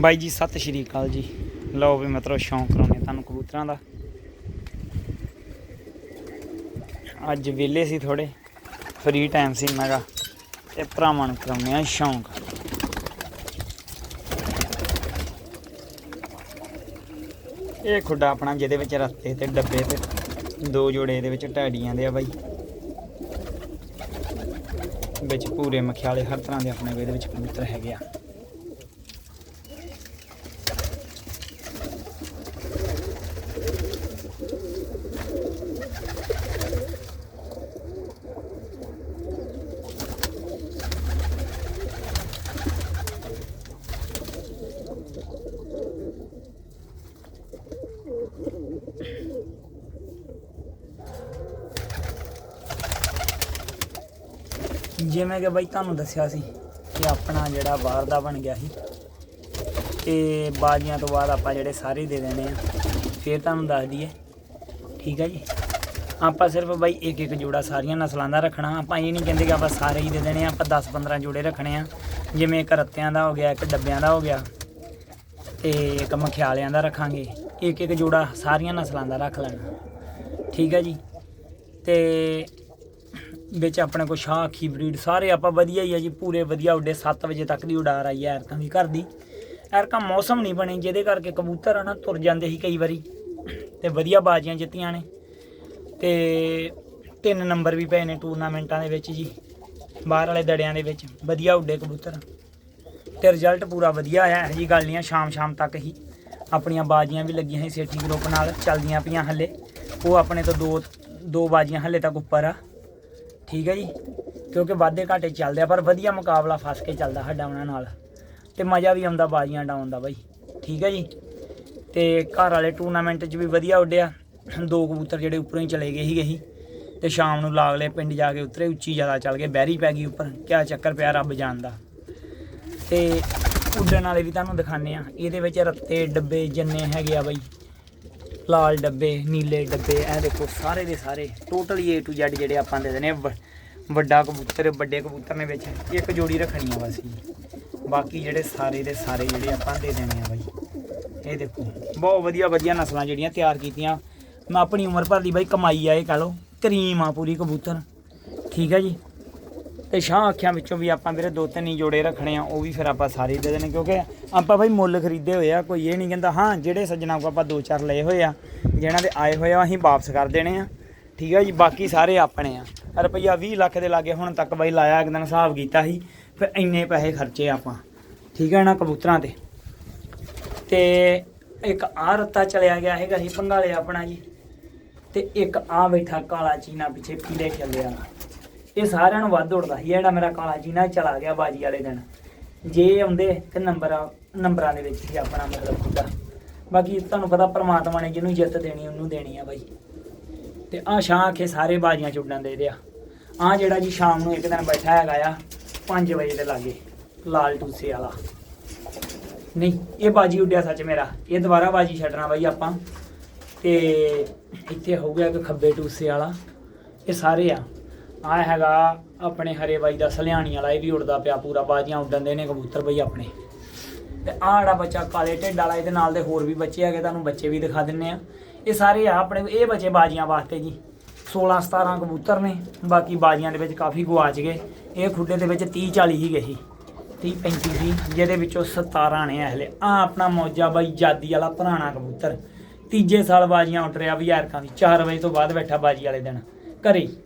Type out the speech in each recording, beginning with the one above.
ਬਾਈ ਜੀ, ਸਤਿ ਸ਼੍ਰੀ ਅਕਾਲ ਜੀ। ਲਓ ਵੀ ਮਤਲਬ ਸ਼ੌਂਕ ਕਰਾਉਣੇ ਤੁਹਾਨੂੰ ਕਬੂਤਰਾਂ ਦਾ। ਅੱਜ ਵਿਹਲੇ ਸੀ ਥੋੜੇ ਫ੍ਰੀ ਟਾਈਮ ਸੀ ਮੈਗਾ ਤੇ ਭਰਾਵਾਂ ਨੂੰ ਕਰਾਉਣੇ ਆ ਸ਼ੌਂਕ। ਇਹ ਖੁੱਡਾ ਆਪਣਾ ਜਿਹਦੇ ਵਿੱਚ ਰੱਤੇ ਤੇ ਡੱਬੇ ਤੇ, ਦੋ ਜੋੜੇ ਇਹਦੇ ਵਿੱਚ ਟੈਡੀਆਂ ਦੇ ਆ ਬਾਈ। ਵਿੱਚ ਪੂਰੇ ਮਖਿਆਲੇ ਹਰ ਤਰ੍ਹਾਂ ਦੇ ਆਪਣੇ ਇਹਦੇ ਵਿੱਚ ਕਬੂਤਰ ਹੈਗੇ ਆ। ਜਿਵੇਂ ਕਿ ਬਾਈ ਤੁਹਾਨੂੰ ਦੱਸਿਆ ਸੀ ਕਿ ਆਪਣਾ ਜਿਹੜਾ ਬਾਹਰ ਦਾ ਬਣ ਗਿਆ ਸੀ ਤੇ ਬਾਜ਼ੀਆਂ ਤੋਂ ਬਾਅਦ ਆਪਾਂ ਜਿਹੜੇ ਸਾਰੇ ਦੇ ਦੇਣੇ ਆ, ਫਿਰ ਤੁਹਾਨੂੰ ਦੱਸ ਦਈਏ। ਠੀਕ ਹੈ ਜੀ? ਆਪਾਂ ਸਿਰਫ ਬਾਈ ਇੱਕ ਇੱਕ ਜੋੜਾ ਸਾਰੀਆਂ ਨਸਲਾਂ ਦਾ ਰੱਖਣਾ। ਆਪਾਂ ਇਹ ਨਹੀਂ ਕਹਿੰਦੇ ਕਿ ਆਪਾਂ ਸਾਰੇ ਹੀ ਦੇ ਦੇਣੇ ਆ, ਆਪਾਂ 10 15 ਜੋੜੇ ਰੱਖਣੇ ਆ। ਜਿਵੇਂ ਇੱਕ ਰੱਤਿਆਂ ਦਾ ਹੋ ਗਿਆ, ਇੱਕ ਡੱਬਿਆਂ ਦਾ ਹੋ ਗਿਆ, ਤੇ ਇੱਕ ਮਖਿਆਲਿਆਂ ਦਾ ਰੱਖਾਂਗੇ। ਇੱਕ ਇੱਕ ਜੋੜਾ ਸਾਰੀਆਂ ਨਸਲਾਂ ਦਾ ਰੱਖ ਲੈਣਾ। ਠੀਕ ਹੈ ਜੀ? ਤੇ ਵਿੱਚ ਆਪਣੇ ਕੋਲ ਸ਼ਾਹ ਅੱਖੀ ਬਰੀਡ, ਸਾਰੇ ਆਪਾਂ ਵਧੀਆ ਹੀ ਆ ਜੀ, ਪੂਰੇ ਵਧੀਆ ਉੱਡੇ 7 ਵਜੇ ਤੱਕ ਦੀ ਉਡਾਰ ਆਈ ਹੈ ਐਰਕਾਂ ਦੀ ਘਰ ਦੀ। ਐਰਕਾਂ ਮੌਸਮ ਨਹੀਂ ਬਣੇ, ਜਿਹਦੇ ਕਰਕੇ ਕਬੂਤਰ ਆ ਨਾ ਤੁਰ ਜਾਂਦੇ ਸੀ ਕਈ ਵਾਰੀ, ਤੇ ਵਧੀਆ ਬਾਜ਼ੀਆਂ ਜਿੱਤੀਆਂ ਨੇ। ਤੇ ਤਿੰਨ ਨੰਬਰ ਵੀ ਪਏ ਨੇ ਟੂਰਨਾਮੈਂਟਾਂ ਦੇ ਵਿੱਚ ਜੀ, ਬਾਹਰ ਵਾਲੇ ਦੜਿਆਂ ਦੇ ਵਿੱਚ, ਵਧੀਆ ਉੱਡੇ ਕਬੂਤਰ। ਤੇ ਰਿਜ਼ਲਟ ਪੂਰਾ ਵਧੀਆ ਆਇਆ, ਇਹ ਜੀ ਗੱਲ ਨਹੀਂ ਆ ਸ਼ਾਮ ਸ਼ਾਮ ਤੱਕ ਹੀ ਆਪਣੀਆਂ ਬਾਜ਼ੀਆਂ ਵੀ ਲੱਗੀਆਂ ਸੀ, ਸੇਠੀ ਗਰੁੱਪ ਨਾਲ ਚੱਲਦੀਆਂ ਪਈਆਂ ਹੱਲੇ। ਉਹ ਆਪਣੇ ਤੋਂ ਦੋ ਦੋ ਬਾਜ਼ੀਆਂ ਹੱਲੇ ਤੱਕ ਉੱਪਰ ਆ। ਠੀਕ ਹੈ ਜੀ, ਕਿਉਂਕਿ ਵਾਧੇ ਘਾਟੇ ਚੱਲਦੇ ਆ, ਪਰ ਵਧੀਆ ਮੁਕਾਬਲਾ ਫਸ ਕੇ ਚੱਲਦਾ ਸਾਡਾ ਉਹਨਾਂ ਨਾਲ। ਤੇ ਮਜ਼ਾ ਵੀ ਆਉਂਦਾ, ਬਾਜ਼ੀਆਂ ਡਾਉਣ ਦਾ ਬਾਈ। ਠੀਕ ਹੈ ਜੀ, ਤੇ ਘਰ ਵਾਲੇ ਟੂਰਨਾਮੈਂਟ 'ਚ ਵੀ ਵਧੀਆ ਉੱਡਿਆ। ਦੋ ਕਬੂਤਰ ਜਿਹੜੇ ਉੱਪਰੋਂ ਹੀ ਚਲੇ ਗਏ ਸੀਗੇ ਸੀ ਤੇ ਸ਼ਾਮ ਨੂੰ ਲਾਗਲੇ ਪਿੰਡ ਜਾ ਕੇ ਉਤਰੇ, ਉੱਚੀ ਜ਼ਿਆਦਾ ਚੱਲ ਗਏ, ਬਹਿਰੀ ਪੈ ਗਈ ਉੱਪਰ। ਕਿਆ ਚੱਕਰ ਪਿਆ ਰੱਬ ਜਾਣਦਾ। ਤੇ ਉੱਡਣ ਵਾਲੇ ਵੀ ਤੁਹਾਨੂੰ ਦਿਖਾਣੇ ਆ ਇਹਦੇ ਵਿੱਚ ਰੱਤੇ, ਡੱਬੇ ਜੰਨੇ ਹੈਗੇ ਆ ਬਾਈ। ਲਾਲ ਡੱਬੇ, ਨੀਲੇ ਡੱਬੇ, ਇਹ ਦੇਖੋ ਸਾਰੇ ਦੇ ਸਾਰੇ ਟੋਟਲ ਏ ਟੂ Z ਜਿਹੜੇ ਆਪਾਂ ਦੇ ਦੇਣੇ ਆ। ਵ- ਵੱਡਾ ਕਬੂਤਰ, ਵੱਡੇ ਕਬੂਤਰ ਨੇ ਵਿੱਚ ਇੱਕ ਜੋੜੀ ਰੱਖਣੀ ਆ ਬਸ ਬਾਕੀ ਜਿਹੜੇ ਸਾਰੇ ਦੇ ਸਾਰੇ ਜਿਹੜੇ ਆਪਾਂ ਦੇ ਦੇਣੇ ਆ ਬਾਈ। ਇਹ ਦੇਖੋ, ਬਹੁਤ ਵਧੀਆ ਵਧੀਆ ਨਸਲਾਂ ਜਿਹੜੀਆਂ ਤਿਆਰ ਕੀਤੀਆਂ। ਮੈਂ ਆਪਣੀ ਉਮਰ ਭਰ ਦੀ ਬਾਈ ਕਮਾਈ ਆ, ਇਹ ਕਹ ਲਓ। ਕਰੀਮ ਆ ਪੂਰੀ ਕਬੂਤਰ। ਠੀਕ ਹੈ ਜੀ? ਤੇ ਸ਼ਾਹ ਅੱਖਾਂ ਵਿੱਚੋਂ ਵੀ ਆਪਾਂ ਵੀਰੇ ਦੋ ਤਿੰਨ ਹੀ ਜੋੜੇ ਰੱਖਣੇ ਆ, ਉਹ ਵੀ ਫਿਰ ਆਪਾਂ ਸਾਰੇ ਦੇ ਦੇਣੇ, ਕਿਉਂਕਿ ਆਪਾਂ ਬਾਈ ਮੁੱਲ ਖਰੀਦੇ ਹੋਏ ਆ, ਕੋਈ ਇਹ ਨਹੀਂ ਕਹਿੰਦਾ, ਹਾਂ, ਜਿਹੜੇ ਸੱਜਣਾ ਕੋ ਆਪਾਂ ਦੋ ਚਾਰ ਲਏ ਹੋਏ ਆ, ਜਿਹਨਾਂ ਦੇ ਆਏ ਹੋਏ ਆ, ਅਸੀਂ ਵਾਪਸ ਕਰ ਦੇਣੇ ਆ। ਠੀਕ ਆ ਜੀ, ਬਾਕੀ ਸਾਰੇ ਆਪਣੇ ਆ। ਰੁਪਈਆ 20 ਲੱਖ ਦੇ ਲਾਗੇ ਹੁਣ ਤੱਕ ਬਾਈ ਲਾਇਆ, ਇੱਕ ਦਿਨ ਹਿਸਾਬ ਕੀਤਾ ਸੀ, ਫਿਰ ਇੰਨੇ ਪੈਸੇ ਖਰਚੇ ਆਪਾਂ। ਠੀਕ ਹੈ ਨਾ ਕਬੂਤਰਾਂ ਤੇ। ਤੇ ਇੱਕ ਆ ਰੱਤਾ ਚਲਿਆ ਗਿਆ ਹੈਗਾ ਸੀ, ਪੰਗਾਲੇ ਆਪਣਾ ਜੀ। ਤੇ ਇੱਕ ਆ ਬੈਠਾ ਕਾਲਾ ਚੀਨਾ ਪਿੱਛੇ ਪੀਲੇ ਚੱਲਿਆ ਨਾ ਇਹ ਸਾਰਿਆਂ ਨੂੰ ਵੱਧ ਉੜਦਾ ਸੀ, ਇਹ ਜਿਹੜਾ ਮੇਰਾ ਕਾਲਾ ਚੀਨਾ ਇਹ ਚਲਾ ਗਿਆ ਬਾਜੀ ਵਾਲੇ ਦਿਨ। ਜੇ ਆਉਂਦੇ ਤੇ ਨੰਬਰਾਂ ਨੰਬਰਾਂ ਦੇ ਵਿੱਚ ਹੀ ਆਪਣਾ ਮਤਲਬ ਖੁੱਦਾ ਬਾਕੀ ਤੁਹਾਨੂੰ ਪਤਾ ਪ੍ਰਮਾਤਮਾ ਨੇ ਜਿਹਨੂੰ ਜਿੱਤ ਦੇਣੀ, ਉਹਨੂੰ ਦੇਣੀ ਆ ਬਾਈ। ਤੇ ਆ ਸ਼ਾਹ ਆਖੇ ਸਾਰੇ ਬਾਜੀਆਂ ਚ ਦੇ ਦੇ ਆ। ਜਿਹੜਾ ਜੀ ਸ਼ਾਮ ਨੂੰ ਇੱਕ ਦਿਨ ਬੈਠਾ ਹੈਗਾ ਆ 5 ਵਜੇ ਦੇ ਲਾਗੇ, ਲਾਲ ਟੂਸੇ ਵਾਲਾ। ਨਹੀਂ, ਇਹ ਬਾਜੀ ਉੱਡਿਆ ਸੱਚ ਮੇਰਾ। ਇਹ ਦੁਬਾਰਾ ਬਾਜੀ ਛੱਡਣਾ ਬਾਈ ਆਪਾਂ। ਤੇ ਇੱਥੇ ਹੋ ਗਿਆ ਇੱਕ ਖੱਬੇ ਟੂਸੇ ਵਾਲਾ। ਇਹ ਸਾਰੇ ਆ। ਆ ਹੈਗਾ ਆਪਣੇ ਹਰੇ ਬਾਈ ਦਾ ਸਲਿਆਣੀ ਵਾਲਾ, ਇਹ ਵੀ ਉੜਦਾ ਪਿਆ ਪੂਰਾ, ਬਾਜੀਆਂ ਉੱਡਣ ਦੇ ਨੇ ਕਬੂਤਰ ਬਈ ਆਪਣੇ। ਤੇ ਆਹ ਜਿਹੜਾ ਬੱਚਾ ਕਾਲੇ ਢਿੱਡ ਵਾਲਾ, ਇਹਦੇ ਨਾਲ ਦੇ ਹੋਰ ਵੀ ਬੱਚੇ ਹੈਗੇ, ਤੁਹਾਨੂੰ ਬੱਚੇ ਵੀ ਦਿਖਾ ਦਿੰਨੇ ਆ। ਇਹ ਸਾਰੇ ਆ ਆਪਣੇ, ਇਹ ਬੱਚੇ ਬਾਜੀਆਂ ਵਾਸਤੇ ਜੀ। 16 17 ਕਬੂਤਰ ਨੇ, ਬਾਕੀ ਬਾਜੀਆਂ ਦੇ ਵਿੱਚ ਕਾਫੀ ਗਵਾਚ ਗਏ। ਇਹ ਖੁੱਡੇ ਦੇ ਵਿੱਚ 30 40 ਹੀ ਗਏ ਸੀ। 30 35 ਸੀ, ਜਿਹਦੇ ਵਿੱਚੋਂ 17 ਨੇ ਹਲੇ। ਆ ਆਪਣਾ ਮੌਜਾ ਬਾਈ ਜਾਦੀ ਵਾਲਾ ਪੁਰਾਣਾ ਕਬੂਤਰ। ਤੀਜੇ ਸਾਲ ਬਾਜੀਆਂ ਉੱਟ ਰਿਹਾ ਵੀ ਯਾਰਕਾਂ ਦੀ 4 ਵਜੇ ਤੋਂ ਬਾਅਦ ਬੈਠਾ ਬਾਜੀ ਵਾਲੇ ਦਿਨ। ਘਰੇ। ਹੀ।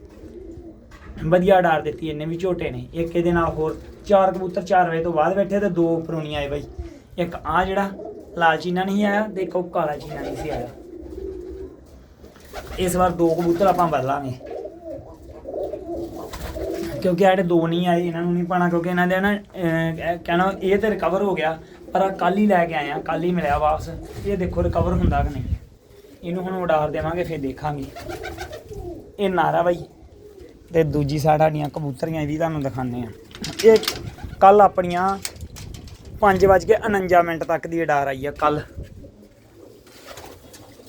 ਵਧੀਆ ਡਾਰ ਦਿੱਤੀ ਇਹਨੇ ਵੀ ਝੋਟੇ ਨੇ। ਇੱਕ ਇਹਦੇ ਨਾਲ ਹੋਰ ਚਾਰ ਕਬੂਤਰ 4 ਵਜੇ ਤੋਂ ਬਾਅਦ ਬੈਠੇ ਤੇ ਦੋ ਪਰੋਣੀਆਂ ਆਏ ਬਾਈ। ਇੱਕ ਆ ਜਿਹੜਾ ਲਾਲ ਚੀਨਾ ਨਹੀਂ ਆਇਆ ਤੇ ਇੱਕ ਉਹ ਕਾਲਾ ਚੀਨਾ ਨਹੀਂ ਸੀ ਆਇਆ। ਇਸ ਵਾਰ ਦੋ ਕਬੂਤਰ ਆਪਾਂ ਬਦਲਾਂਗੇ। ਕਿਉਂਕਿ ਜਿਹੜੇ ਦੋ ਨਹੀਂ ਆਏ, ਇਹਨਾਂ ਨੂੰ ਨਹੀਂ ਪਾਣਾ ਕਿਉਂਕਿ ਇਹਨਾਂ ਦੇ ਨਾ ਕਹਿਣਾ ਇਹ ਤੇ ਰਿਕਵਰ ਹੋ ਗਿਆ, ਪਰ ਕੱਲ ਹੀ ਲੈ ਕੇ ਆਏ ਆ ਕੱਲ ਹੀ ਮਿਲਿਆ ਵਾਪਸ। ਇਹ ਦੇਖੋ ਰਿਕਵਰ ਹੁੰਦਾ ਕਿ ਨਹੀਂ। ਇਹਨੂੰ ਹੁਣ ਉਡਾਰ ਦੇਵਾਂਗੇ, ਫਿਰ ਦੇਖਾਂਗੇ। ਇਹ ਨਾਰਾ ਬਾਈ। ਤੇ ਦੂਜੀ ਸਾਈਡ ਸਾਡੀਆਂ ਕਬੂਤਰੀਆਂ ਵੀ ਤੁਹਾਨੂੰ ਦਿਖਾਣੇ ਆ ਇਹ ਕੱਲ ਆਪਣੀਆਂ 5:49 ਮਿੰਟ ਤੱਕ ਦੀ ਉਡਾਰ ਆਈ ਆ ਕੱਲ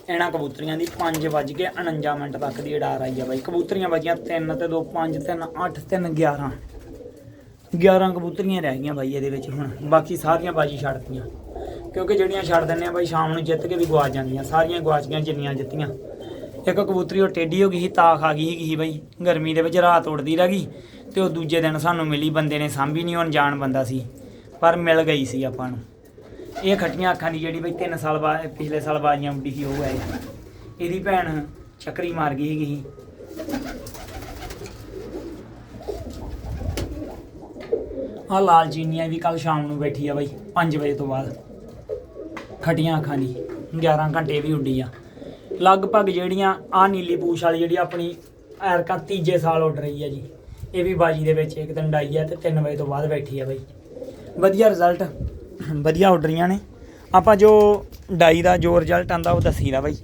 ਇਹਨਾਂ ਕਬੂਤਰੀਆਂ ਦੀ 5:49 ਮਿੰਟ ਤੱਕ ਦੀ ਉਡਾਰ ਆਈ ਆ ਬਾਈ। ਕਬੂਤਰੀਆਂ ਵੱਜੀਆਂ 3 ਤੇ 2 5 3 8 3 11 11 ਕਬੂਤਰੀਆਂ ਰਹਿ ਗਈਆਂ ਬਾਈ ਇਹਦੇ ਵਿੱਚ ਹੁਣ। ਬਾਕੀ ਸਾਰੀਆਂ ਬਾਜੀ ਛੱਡਤੀਆਂ ਕਿਉਂਕਿ ਜਿਹੜੀਆਂ ਛੱਡ ਦਿੰਦੇ ਆ ਬਾਈ, ਸ਼ਾਮ ਨੂੰ ਜਿੱਤ ਕੇ ਵੀ ਗਵਾਚ ਜਾਂਦੀਆਂ। ਸਾਰੀਆਂ ਗਵਾਚ ਗਈਆਂ, ਜਿੰਨੀਆਂ ਜਿੱਤੀਆਂ। ਇੱਕ ਕਬੂਤਰੀ ਉਹ ਟੇਢੀ ਹੋ ਗਈ ਸੀ ਤਾਂ ਖਾ ਗਈ ਸੀ ਬਾਈ। ਗਰਮੀ ਦੇ ਵਿੱਚ ਰਾਤ ਉੜਦੀ ਰਹਿ ਗਈ ਤੇ ਉਹ ਦੂਜੇ ਦਿਨ ਸਾਨੂੰ ਮਿਲੀ, ਬੰਦੇ ਨੇ ਸਾਂਭੀ ਨਹੀਂ ਅਣਜਾਣ ਬੰਦਾ ਸੀ। ਪਰ ਮਿਲ ਗਈ ਸੀ ਆਪਾਂ ਨੂੰ। ਇਹ ਖੱਟੀਆਂ ਅੱਖਾਂ ਦੀ ਜਿਹੜੀ ਬਈ 3 ਸਾਲ ਬਾਅਦ, ਪਿਛਲੇ ਸਾਲ ਬਾਜੀਆਂ ਉੱਡੀ ਸੀ, ਉਹ ਹੈ ਇਹਦੀ ਭੈਣ ਚੱਕਰੀ ਮਾਰ ਗਈ ਸੀਗੀ। ਆ ਲਾਲ ਚੀਨੀਆਂ ਵੀ ਕੱਲ ਸ਼ਾਮ ਨੂੰ ਬੈਠੀ ਆ ਬਈ 5 ਵਜੇ ਤੋਂ ਬਾਅਦ। ਖੱਟੀਆਂ ਅੱਖਾਂ ਦੀ 11 ਘੰਟੇ ਵੀ ਉੱਡੀ ਆ। ਲਗਭਗ ਜਿਹੜੀਆਂ ਆ ਨੀਲੀ ਪੂਛ ਵਾਲੀ ਜਿਹੜੀ ਆਪਣੀ ਐਰਕਾ ਤੀਜੇ ਸਾਲ ਉੱਡ ਰਹੀ ਹੈ ਜੀ। ਇਹ ਵੀ ਬਾਜੀ ਦੇ ਵਿੱਚ ਇੱਕ ਦਿਨ ਡਾਈ ਹੈ ਤੇ 3 ਵਜੇ ਤੋਂ ਬਾਅਦ ਬੈਠੀ ਆ ਬਾਈ। ਵਧੀਆ ਰਿਜ਼ਲਟ ਵਧੀਆ ਉੱਡ ਰਹੀਆਂ ਨੇ। ਆਪਾਂ ਜੋ ਡਾਈ ਦਾ ਜੋ ਰਿਜ਼ਲਟ ਆਂਦਾ ਉਹ ਦੱਸੀਦਾ ਬਾਈ।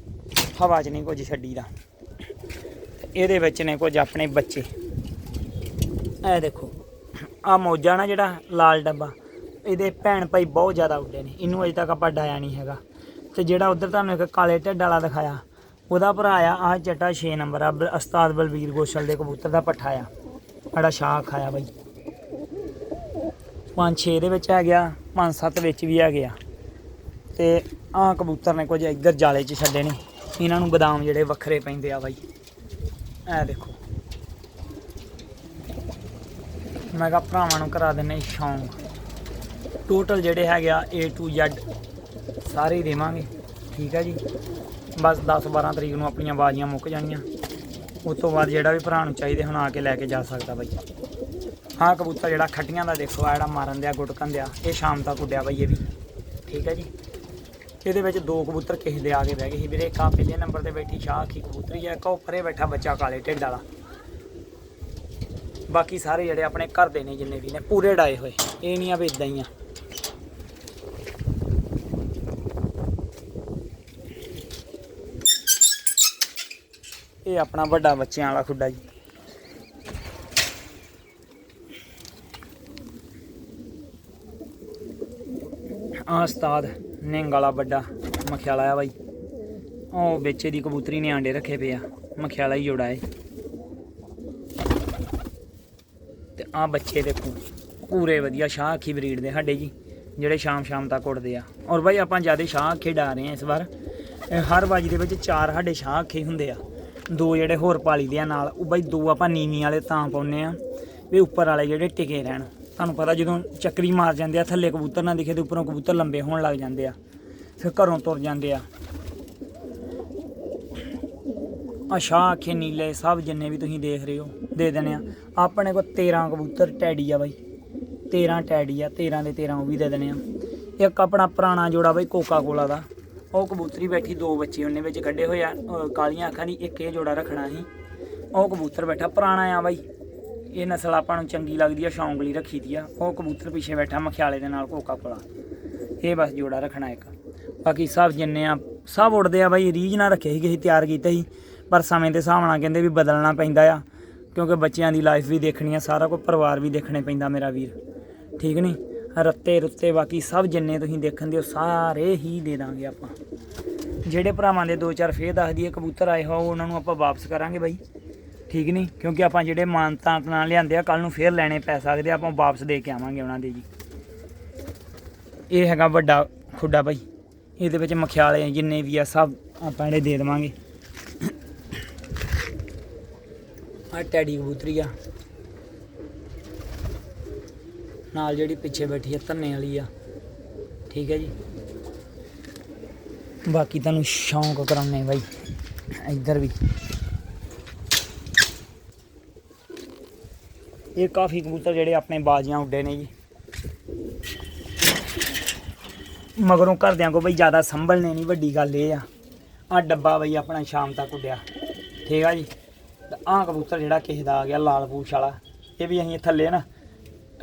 ਹਵਾ 'ਚ ਨਹੀਂ ਕੁਝ ਛੱਡੀਦਾ। ਤੇ ਇਹਦੇ ਵਿੱਚ ਨੇ ਕੁਝ ਆਪਣੇ ਬੱਚੇ। ਇਹ ਦੇਖੋ ਆ ਮੋਜਾ ਨਾ ਜਿਹੜਾ ਲਾਲ ਡੱਬਾ, ਇਹਦੇ ਭੈਣ ਭਾਈ ਬਹੁਤ ਜ਼ਿਆਦਾ ਉੱਡੇ ਨੇ। ਇਹਨੂੰ ਅਜੇ ਤੱਕ ਆਪਾਂ ਡਾਇਆ ਨਹੀਂ ਹੈਗਾ। ਤੇ ਜਿਹੜਾ ਉਧਰ ਤੁਹਾਨੂੰ ਇੱਕ ਕਾਲੇ ਢਿੱਡ ਵਾਲਾ ਦਿਖਾਇਆ ਉਹਦਾ ਭਰਾ ਆ ਆ ਚਟਾ 6 ਨੰਬਰ ਆ ਬ- ਉਸਤਾਦ ਬਲਵੀਰ ਗੋਸ਼ਲ ਦੇ ਕਬੂਤਰ ਦਾ ਪੱਠਾ ਆ। ਬੜਾ ਸ਼ਾਹ ਆਇਆ ਬਾਈ। ਪੰਜ 6 ਦੇ ਵਿੱਚ ਹੈ ਗਿਆ, ਪੰਜ ਸੱਤ ਵਿੱਚ ਵੀ ਹੈਗੇ ਆ ਤੇ ਆ ਕਬੂਤਰ ਨੇ ਕੁਝ ਇੱਧਰ ਜਾਲੇ 'ਚ ਛੱਡੇ ਨੇ। ਇਹਨਾਂ ਨੂੰ ਬਦਾਮ ਜਿਹੜੇ ਵੱਖਰੇ ਪੈਂਦੇ ਆ ਬਾਈ। ਇਹ ਦੇਖੋ। ਮੈਂ ਕਿਹਾ ਭਰਾਵਾਂ ਨੂੰ ਕਰਾ ਦਿੰਨੇ ਸ਼ੌਂਕ। ਟੋਟਲ ਜਿਹੜੇ ਹੈਗੇ ਆ A to Z, ਸਾਰੇ ਹੀ ਦੇਵਾਂਗੇ। ਠੀਕ ਹੈ ਜੀ? ਬਸ 10 12 ਤਰੀਕ ਨੂੰ ਆਪਣੀਆਂ ਬਾਜ਼ੀਆਂ ਮੁੱਕ ਜਾਣੀਆਂ। ਉਸ ਤੋਂ ਬਾਅਦ ਜਿਹੜਾ ਵੀ ਭਰਾ ਨੂੰ ਚਾਹੀਦੇ ਹੁਣ ਆ ਕੇ ਲੈ ਕੇ ਜਾ ਸਕਦਾ ਬਾਈ। ਹਾਂ, ਕਬੂਤਰ ਜਿਹੜਾ ਖੱਟੀਆਂ ਦਾ ਦੇਖੋ ਆ ਜਿਹੜਾ ਮਾਰਨ ਦਿਆ, ਗੁਟਕਣ ਦਿਆ, ਇਹ ਸ਼ਾਮ ਤੱਕ ਉੱਡਿਆ ਬਾਈ ਇਹ ਵੀ। ਠੀਕ ਹੈ ਜੀ। ਇਹਦੇ ਵਿੱਚ ਦੋ ਕਬੂਤਰ ਕਿਸੇ ਦੇ ਆ ਕੇ ਬਹਿ ਗਏ ਸੀ ਵੀਰੇ। ਇੱਕ ਆ ਪਹਿਲੇ ਨੰਬਰ ਤੇ ਬੈਠੀ ਸ਼ਾਹ ਕੀ ਕਬੂਤਰੀ ਹੈ ਇੱਕ ਉਹ ਪਰੇ ਬੈਠਾ ਬੱਚਾ ਕਾਲੇ ਢਿੱਡ ਵਾਲਾ। ਬਾਕੀ ਸਾਰੇ ਜਿਹੜੇ ਆਪਣੇ ਘਰ ਦੇ ਨੇ ਜਿੰਨੇ ਵੀ ਨੇ, ਪੂਰੇ ਡਾਏ ਹੋਏ। ਇਹ ਨਹੀਂ ਆ ਵੀ ਇਦਾਂ ਹੀ ਆ। ਇਹ ਆਪਣਾ ਵੱਡਾ ਬੱਚਿਆਂ ਵਾਲਾ ਖੁੱਡਾ ਜੀ। ਆ ਉਸਤਾਦ, ਨਿੰਗ ਵਾਲਾ ਵੱਡਾ ਮਖਿਆਲਾ ਆ ਬਾਈ। ਉਹ ਵਿੱਚੇ ਦੀ ਕਬੂਤਰੀ ਨੇ ਆਂਡੇ ਰੱਖੇ ਪਏ ਆ, ਮਖਿਆਲਾ ਹੀ ਜੋੜਾ ਏ। ਤੇ ਆ ਬੱਚੇ ਦੇਖੋ, ਪੂਰੇ ਵਧੀਆ ਸ਼ਾਹ ਅੱਖੀ ਬਰੀਡ ਦੇ ਸਾਡੇ ਜੀ, ਜਿਹੜੇ ਸ਼ਾਮ ਸ਼ਾਮ ਤੱਕ ਉੱਡਦੇ ਆ। ਔਰ ਬਾਈ ਆਪਾਂ ਜ਼ਿਆਦਾ ਸ਼ਾਹ ਅੱਖੇ ਡਾ ਰਹੇ ਆ ਇਸ ਵਾਰ। ਹਰ ਬਾਜੀ ਦੇ ਵਿੱਚ ਚਾਰ ਸਾਡੇ ਸ਼ਾਹ ਅੱਖੇ ਹੁੰਦੇ ਆ। ਦੋ ਜਿਹੜੇ ਹੋਰ ਪਾਲੀ ਦੇ ਆ ਨਾਲ, ਉਹ ਬਾਈ ਦੋ ਆਪਾਂ ਨੀਵੀਂ ਵਾਲੇ ਤਾਂ ਪਾਉਨੇ ਆ, ਵੀ ਉੱਪਰ ਵਾਲੇ ਜਿਹੜੇ ਟਿਕੇ ਰਹਿਣ। ਤੁਹਾਨੂੰ ਪਤਾ ਜਦੋਂ ਚੱਕਰੀ ਮਾਰ ਜਾਂਦੇ ਆ, ਥੱਲੇ ਕਬੂਤਰ ਨਾ ਦਿਖੇ ਤੇ ਉੱਪਰੋਂ ਕਬੂਤਰ ਲੰਬੇ ਹੋਣ ਲੱਗ ਜਾਂਦੇ ਆ, ਫਿਰ ਘਰੋਂ ਤੁਰ ਜਾਂਦੇ ਆ। ਆ ਸ਼ਾਹ ਅੱਖੇ ਨੀਲੇ, ਸਭ ਜਿੰਨੇ ਵੀ ਤੁਸੀਂ ਦੇਖ ਰਹੇ ਹੋ, ਦੇ ਦੇਣੇ ਆ। ਆਪਣੇ ਕੋਲ 13 ਕਬੂਤਰ ਟੈਡੀ ਆ ਬਾਈ। 13 ਟੈਡੀ ਆ 13 ਦੇ 13 ਉਹ ਵੀ ਦੇ ਦੇਣੇ ਆ। ਇੱਕ ਆਪਣਾ ਪੁਰਾਣਾ ਜੋੜਾ ਬਾਈ ਕੋਕਾ ਕੋਲਾ ਦਾ। ਉਹ ਕਬੂਤਰੀ ਬੈਠੀ, ਦੋ ਬੱਚੇ ਉਹਨੇ ਵਿੱਚ ਕੱਢੇ ਹੋਏ ਆ। ਅਹ ਕਾਲੀਆਂ ਅੱਖਾਂ ਦੀ ਇੱਕ ਇਹ ਜੋੜਾ ਰੱਖਣਾ ਸੀ। ਉਹ ਕਬੂਤਰ ਬੈਠਾ, ਪੁਰਾਣਾ ਆ ਬਾਈ। ਇਹ ਨਸਲ ਆਪਾਂ ਨੂੰ ਚੰਗੀ ਲੱਗਦੀ ਆ, ਸ਼ੌਂਕ ਲਈ ਰੱਖੀ ਦੀ ਆ। ਉਹ ਕਬੂਤਰ ਪਿੱਛੇ ਬੈਠਾ, ਮਖਿਆਲੇ ਦੇ ਨਾਲ ਕੋਕਾ ਕੋਲਾ। ਇਹ ਬਸ ਜੋੜਾ ਰੱਖਣਾ ਇੱਕ। ਬਾਕੀ ਸਭ ਜਿੰਨੇ ਆ, ਸਭ ਉੱਡਦੇ ਆ ਬਾਈ। ਰੀਝ ਨਾ ਰੱਖੇ ਸੀ, ਕਿਸੇ ਤਿਆਰ ਕੀਤੇ ਸੀ। ਪਰ ਸਮੇਂ ਦੇ ਹਿਸਾਬ ਨਾਲ ਕਹਿੰਦੇ ਵੀ ਬਦਲਣਾ ਪੈਂਦਾ ਆ। ਕਿਉਂਕਿ ਬੱਚਿਆਂ ਦੀ ਲਾਈਫ ਵੀ ਦੇਖਣੀ ਆ, ਸਾਰਾ ਕੁਝ ਪਰਿਵਾਰ ਵੀ ਦੇਖਣੇ ਪੈਂਦਾ ਮੇਰਾ ਵੀਰ। ਠੀਕ ਨਹੀਂ ਰੱਤੇ ਰੁੱਤੇ ਬਾਕੀ ਸਭ ਜਿੰਨੇ ਤੁਸੀਂ ਦੇਖਣ ਦੇ ਉਹ ਸਾਰੇ ਹੀ ਦੇ ਦਾਂਗੇ ਆਪਾਂ। ਜਿਹੜੇ ਭਰਾਵਾਂ ਦੇ ਦੋ ਚਾਰ ਫੇਰ ਦੱਸ ਦਈਏ ਕਬੂਤਰ ਆਏ ਹੋ ਉਹਨਾਂ ਨੂੰ ਆਪਾਂ ਵਾਪਸ ਕਰਾਂਗੇ ਬਾਈ। ਠੀਕ ਨਹੀਂ? ਕਿਉਂਕਿ ਆਪਾਂ ਜਿਹੜੇ ਮਾਨਤਾ ਨਾਲ ਲਿਆਂਦੇ ਆ ਕੱਲ ਨੂੰ ਫੇਰ ਲੈਣੇ ਪੈ ਸਕਦੇ ਆ, ਆਪਾਂ ਵਾਪਸ ਦੇ ਕੇ ਆਵਾਂਗੇ ਉਹਨਾਂ ਦੇ ਜੀ। ਇਹ ਹੈਗਾ ਵੱਡਾ ਖੁੱਡਾ ਬਾਈ। ਇਹਦੇ ਵਿੱਚ ਮਖਿਆਲੇ ਜਿੰਨੇ ਵੀ ਆ ਸਭ ਆਪਾਂ ਜਿਹੜੇ ਦੇ ਦੇਵਾਂਗੇ। ਆ ਟੈਡੀ ਕਬੂਤਰੀ ਆ। ਨਾਲ ਜਿਹੜੀ ਪਿੱਛੇ ਬੈਠੀ ਆ, ਧੰਨੇ ਵਾਲੀ ਆ। ਠੀਕ ਹੈ ਜੀ? ਬਾਕੀ ਤੁਹਾਨੂੰ ਸ਼ੌਂਕ ਕਰਾਉਣੇ ਬਾਈ, ਇੱਧਰ ਵੀ। ਇਹ ਕਾਫੀ ਕਬੂਤਰ ਜਿਹੜੇ ਆਪਣੇ ਬਾਜ਼ੀਆਂ ਉੱਡੇ ਨੇ ਜੀ। ਮਗਰੋਂ ਘਰਦਿਆਂ ਕੋ ਬਈ ਜ਼ਿਆਦਾ ਸੰਭਲਨੇ ਨਹੀਂ, ਵੱਡੀ ਗੱਲ ਇਹ ਆ। ਆ ਡੱਬਾ ਬਈ ਆਪਣਾ ਸ਼ਾਮ ਤੱਕ ਉੱਡਿਆ। ਠੀਕ ਆ ਜੀ? ਆਹ ਕਬੂਤਰ ਜਿਹੜਾ ਕਿਸੇ ਦਾ ਆ ਗਿਆ, ਲਾਲ ਪੂਛ ਵਾਲਾ। ਇਹ ਵੀ ਅਸੀਂ ਥੱਲੇ ਨਾ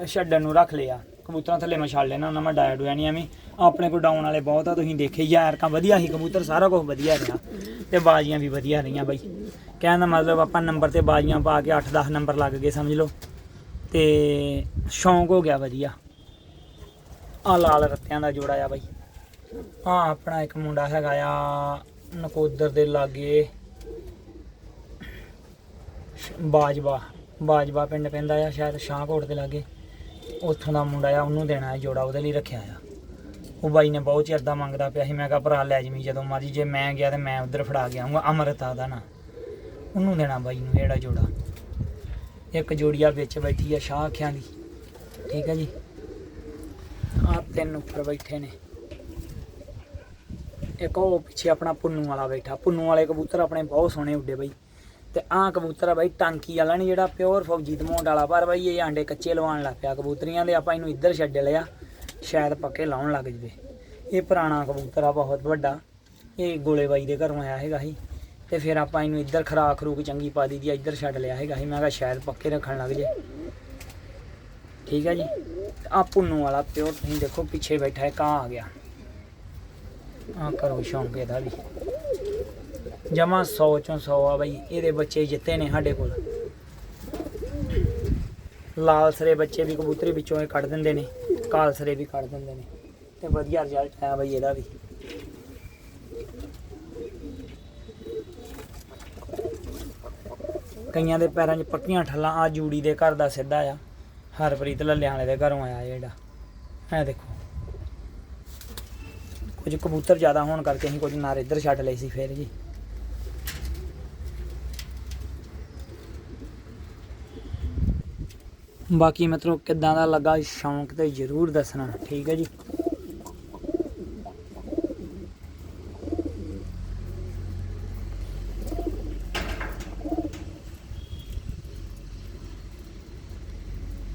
ਛੱਡਣ ਨੂੰ ਰੱਖ ਲਿਆ। ਕਬੂਤਰਾਂ ਥੱਲੇ ਮੈਂ ਛੱਡ ਲੈਣਾ ਉਹਨਾਂ ਮੈਂ ਡਾਇਆ ਡੋਇਆ ਨਹੀਂ ਐਵੇਂ। ਆਪਣੇ ਕੋਲ ਡਾਉਣ ਵਾਲੇ ਬਹੁਤ ਆ, ਤੁਸੀਂ ਦੇਖੇ ਹੀ ਆ ਐਰਕਾਂ ਵਧੀਆ ਸੀ ਕਬੂਤਰ, ਸਾਰਾ ਕੁਝ ਵਧੀਆ ਰਿਹਾ। ਤੇ ਬਾਜ਼ੀਆਂ ਵੀ ਵਧੀਆ ਰਹੀਆਂ ਬਾਈ। ਕਹਿਣ ਦਾ ਮਤਲਬ ਆਪਾਂ ਨੰਬਰ ਤੇ ਬਾਜ਼ੀਆਂ ਪਾ ਕੇ 8-10 ਨੰਬਰ ਲੱਗ ਗਏ, ਸਮਝ ਲਓ। ਤੇ ਸ਼ੌਂਕ ਹੋ ਗਿਆ ਵਧੀਆ। ਆ ਲਾਲ ਰੱਤਿਆਂ ਦਾ ਜੋੜਾ ਆ ਬਾਈ। ਆ ਆਪਣਾ ਇੱਕ ਮੁੰਡਾ ਹੈਗਾ ਆ, ਨਕੋਦਰ ਦੇ ਲਾਗੇ। ਬਾਜਵਾ ਬਾਜਵਾ ਪਿੰਡ ਪੈਂਦਾ ਆ, ਸ਼ਾਇਦ ਸ਼ਾਹਕੋਟ ਦੇ ਲਾਗੇ। ਉੱਥੋਂ ਦਾ ਮੁੰਡਾ ਆ, ਉਹਨੂੰ ਦੇਣਾ ਹੈ ਜੋੜਾ, ਉਹਦੇ ਲਈ ਰੱਖਿਆ ਆ। ਉਹ ਬਾਈ ਨੇ ਬਹੁਤ ਚਿਰ ਦਾ ਮੰਗਦਾ ਪਿਆ ਸੀ, ਮੈਂ ਕਿਹਾ ਭਰਾ ਲੈ ਜਮੀ ਜਦੋਂ ਮਰਜ਼ੀ, ਜੇ ਮੈਂ ਗਿਆ ਤੇ ਮੈਂ ਉਧਰ ਫੜਾ ਗਿਆ ਆਉਂਗਾ ਆ ਦਾ ਨਾ। ਉਹਨੂੰ ਦੇਣਾ ਬਾਈ ਨੂੰ ਜਿਹੜਾ ਜੋੜਾ। ਇੱਕ ਜੋੜੀਆ ਵਿੱਚ ਬੈਠੀ ਆ ਸ਼ਾਹ ਅੱਖਾਂ ਦੀ। ਠੀਕ ਹੈ ਜੀ? ਆ ਤਿੰਨ ਉੱਪਰ ਬੈਠੇ ਨੇ। ਇੱਕ ਉਹ ਪਿੱਛੇ ਆਪਣਾ ਪੁੰਨੂ ਵਾਲਾ ਬੈਠਾ। ਪੁੰਨੂ ਵਾਲੇ ਕਬੂਤਰ ਆਪਣੇ ਬਹੁਤ ਸੋਹਣੇ ਉੱਡੇ ਬਈ। ਤੇ ਆਹ ਕਬੂਤਰ ਆ ਬਾਈ, ਟਾਂਕੀ ਵਾਲਾ ਨਹੀਂ ਜਿਹੜਾ ਪਿਓਰ ਫੌਜੀ ਦਮੋਂਡ ਵਾਲਾ, ਪਰ ਬਾਈ ਇਹ ਆਂਡੇ ਕੱਚੇ ਲਵਾਉਣ ਲੱਗ ਪਿਆ ਕਬੂਤਰੀਆਂ ਦੇ, ਆਪਾਂ ਇਹਨੂੰ ਇੱਧਰ ਛੱਡ ਲਿਆ, ਸ਼ਾਇਦ ਪੱਕੇ ਲਾਉਣ ਲੱਗ ਜਵੇ। ਇਹ ਪੁਰਾਣਾ ਕਬੂਤਰ ਆ, ਬਹੁਤ ਵੱਡਾ। ਇਹ ਗੋਲੇ ਬਾਈ ਦੇ ਘਰੋਂ ਆਇਆ ਹੈਗਾ ਸੀ। ਤੇ ਫਿਰ ਆਪਾਂ ਇਹਨੂੰ ਇੱਧਰ ਖਰਾਕ ਖਰੂਕ ਚੰਗੀ ਪਾ ਦੀ ਆ, ਇੱਧਰ ਛੱਡ ਲਿਆ ਹੈਗਾ ਸੀ। ਮੈਂ ਕਿਹਾ ਸ਼ਾਇਦ ਪੱਕੇ ਰੱਖਣ ਲੱਗ ਜੇ। ਠੀਕ ਹੈ ਜੀ? ਆ ਪੁੰਨੂ ਵਾਲਾ ਪਿਓਰ ਤੁਸੀਂ ਦੇਖੋ ਪਿੱਛੇ ਬੈਠਾ ਹੈ ਕਾਂ ਆ ਗਿਆ। ਆ ਕਰੋ ਸ਼ੌਂਕ ਇਹਦਾ ਵੀ। ਜਮਾ 100 ਚੋਂ 100 ਆ ਬਾਈ, ਇਹਦੇ ਬੱਚੇ ਜਿੱਤੇ ਨੇ ਸਾਡੇ ਕੋਲ। ਲਾਲ ਸਰੇ ਬੱਚੇ ਵੀ ਕਬੂਤਰੀ ਵਿੱਚੋਂ ਇਹ ਕੱਢ ਦਿੰਦੇ ਨੇ, ਕਾਲ ਸਰੇ ਵੀ ਕੱਢ ਦਿੰਦੇ ਨੇ। ਤੇ ਵਧੀਆ ਰਿਜ਼ਲਟ ਆਇਆ ਬਾਈ ਇਹਦਾ ਵੀ। ਕਈਆਂ ਦੇ ਪੈਰਾਂ 'ਚ ਪੱਕੀਆਂ ਠੱਲਾਂ ਆ ਜੂੜੀ ਦੇ ਘਰ ਦਾ ਸਿੱਧਾ ਆ। ਹਰਪ੍ਰੀਤ ਲੱਲਿਆਂ ਦੇ ਘਰੋਂ ਆਇਆ ਜਿਹੜਾ। ਇਹ ਦੇਖੋ। ਕੁਝ ਕਬੂਤਰ ਜ਼ਿਆਦਾ ਹੋਣ ਕਰਕੇ ਅਸੀਂ ਕੁਝ ਨਾਰ ਇੱਧਰ ਛੱਡ ਲਈ ਸੀ ਫੇਰ ਜੀ। ਬਾਕੀ ਮਤਲਬ ਕਿੱਦਾਂ ਦਾ ਲੱਗਾ ਸ਼ੌਂਕ ਤੇ ਜ਼ਰੂਰ ਦੱਸਣਾ ਠੀਕ ਹੈ ਜੀ।